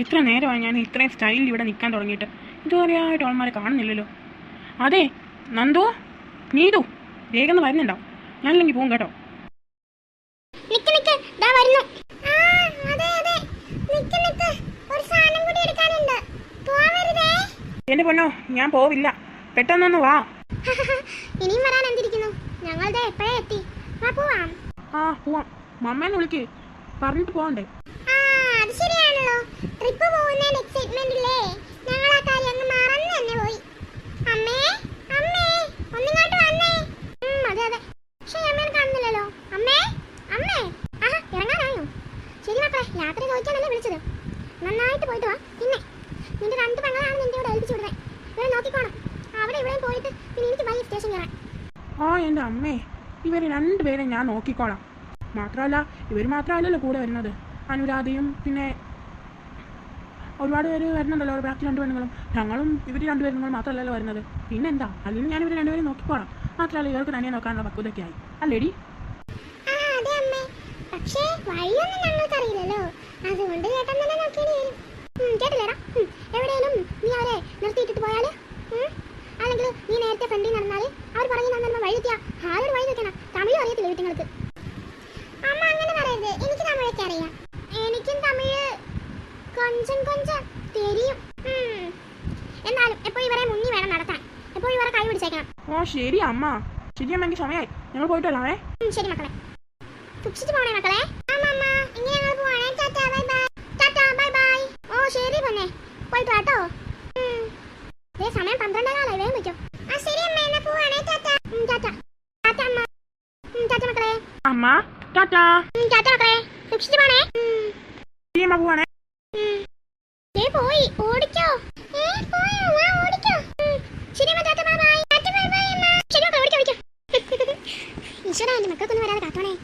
എത്ര നേരമായി ഞാൻ ഇത്രയും സ്റ്റൈലിൽ ഇവിടെ നിൽക്കാൻ തുടങ്ങിയിട്ട്. ഇതുവരെ ആ ടോൾമാരെ കാണുന്നില്ലല്ലോ. അതെ നന്ദു നീതു വേഗം വരുന്നുണ്ടാവും. ഞാനില്ലെങ്കിൽ പോകും കേട്ടോ. എന്റെ പൊന്നോ ഞാൻ പോവില്ല. പെട്ടെന്നൊന്ന് വാ. ഇനിയും വരാൻ എന്തിരിക്കുന്നു? ഞങ്ങളുടെ എപ്പോഴേ എത്തി? വാ പോവാം. ആ പോവാം. മമ്മേനെ വിളിക്ക്. പറഞ്ഞിട്ട് പോകണ്ടേ ആ അത് ശരിയാണല്ലോ ട്രിപ്പ് പോകുന്നതിന് എക്സൈറ്റ്മെന്റ് ഇല്ലേ? ഞങ്ങൾ ആ കാര്യം അങ്ങ് മറന്നു തന്നെ പോയി. അമ്മേ അമ്മേ ഒന്നിങ്ങോട്ട് വന്നേ. അതെ അതെ. പക്ഷേ അമ്മേനെ കാണുന്നില്ലല്ലോ. അമ്മേ അമ്മേ. ആഹാ ഇറങ്ങാനായോ? ശരി മക്കളെ യാത്ര ചോദിക്കാനല്ലേ വിളിച്ചത്. നന്നായിട്ട് പോയിട്ട് വാ പിന്നെ. നിന്റെ രണ്ട് പെങ്ങളാണ് നിന്റെ ഇവിടെ ഏൽപ്പിച്ചു വിടുന്നത് ഇവിടെ നോക്കിക്കോണം അവിടെ ഇവിടെയും പോയിട്ട് പിന്നെ എനിക്ക് വൈകി സ്റ്റേഷൻ കയറാൻ. ഓ എന്റെ അമ്മേ. ഇവർ രണ്ടുപേരെ ഞാൻ നോക്കിക്കോളാം. മാത്രമല്ല ഇവർ മാത്രമല്ലല്ലോ കൂടെ വരുന്നത്. അനുരാധയും പിന്നെ ഒരുപാട് പേര് വരുന്നുണ്ടല്ലോ ബാക്കി രണ്ട് പെണ്ണുങ്ങളും. ഞങ്ങളും ഇവർ രണ്ടുപേരും പെണ്ണുങ്ങളും മാത്രമല്ലല്ലോ വരുന്നത്. പിന്നെന്താ? അല്ലെങ്കിൽ ഞാൻ ഇവർ രണ്ടുപേരും നോക്കിക്കോളാം മാത്രമല്ല ഇവർക്ക് തന്നെ നോക്കാനുള്ള പക്വതൊക്കെ ആയി അല്ലേടി പക്ഷേ വഴിയൊന്നും ഞങ്ങൾക്ക് അറിയില്ലല്ലോ അതുകൊണ്ട് ചേട്ടൻ തന്നെ എവിടെയെങ്കിലും നീ അവരെ നിർത്തിയിട്ടിട്ട് പോയാൽ? കൊഞ്ചം കൊഞ്ചം തെരിയും. എന്നാലും എപ്പോഴും ഇവരെ മുങ്ങി വേണം നടത്താൻ? എപ്പോഴും ഇവരെ കൈ പിടിച്ചേക്കണം? ഓ ശരി അമ്മ. ശരിയമ്മെങ്കിൽ സമയമായി ഞങ്ങൾ പോയിട്ട് വരാമേ ശരി മക്കളെ. സൂക്ഷിച്ചു പോണേ മക്കളെ. ശരി പൊന്നെ. പോയിട്ട് വാട്ടോ. സമയം പന്ത്രണ്ടേ കാലായി വേഗം വെച്ചോ അമ്മ. ടാറ്റാ. ടാറ്റാ. മക്കളെ. അമ്മ സൂക്ഷിച്ചു പോണേ. പോവാണേ. शरा आणि मक्का कोणी वराला गाठवणे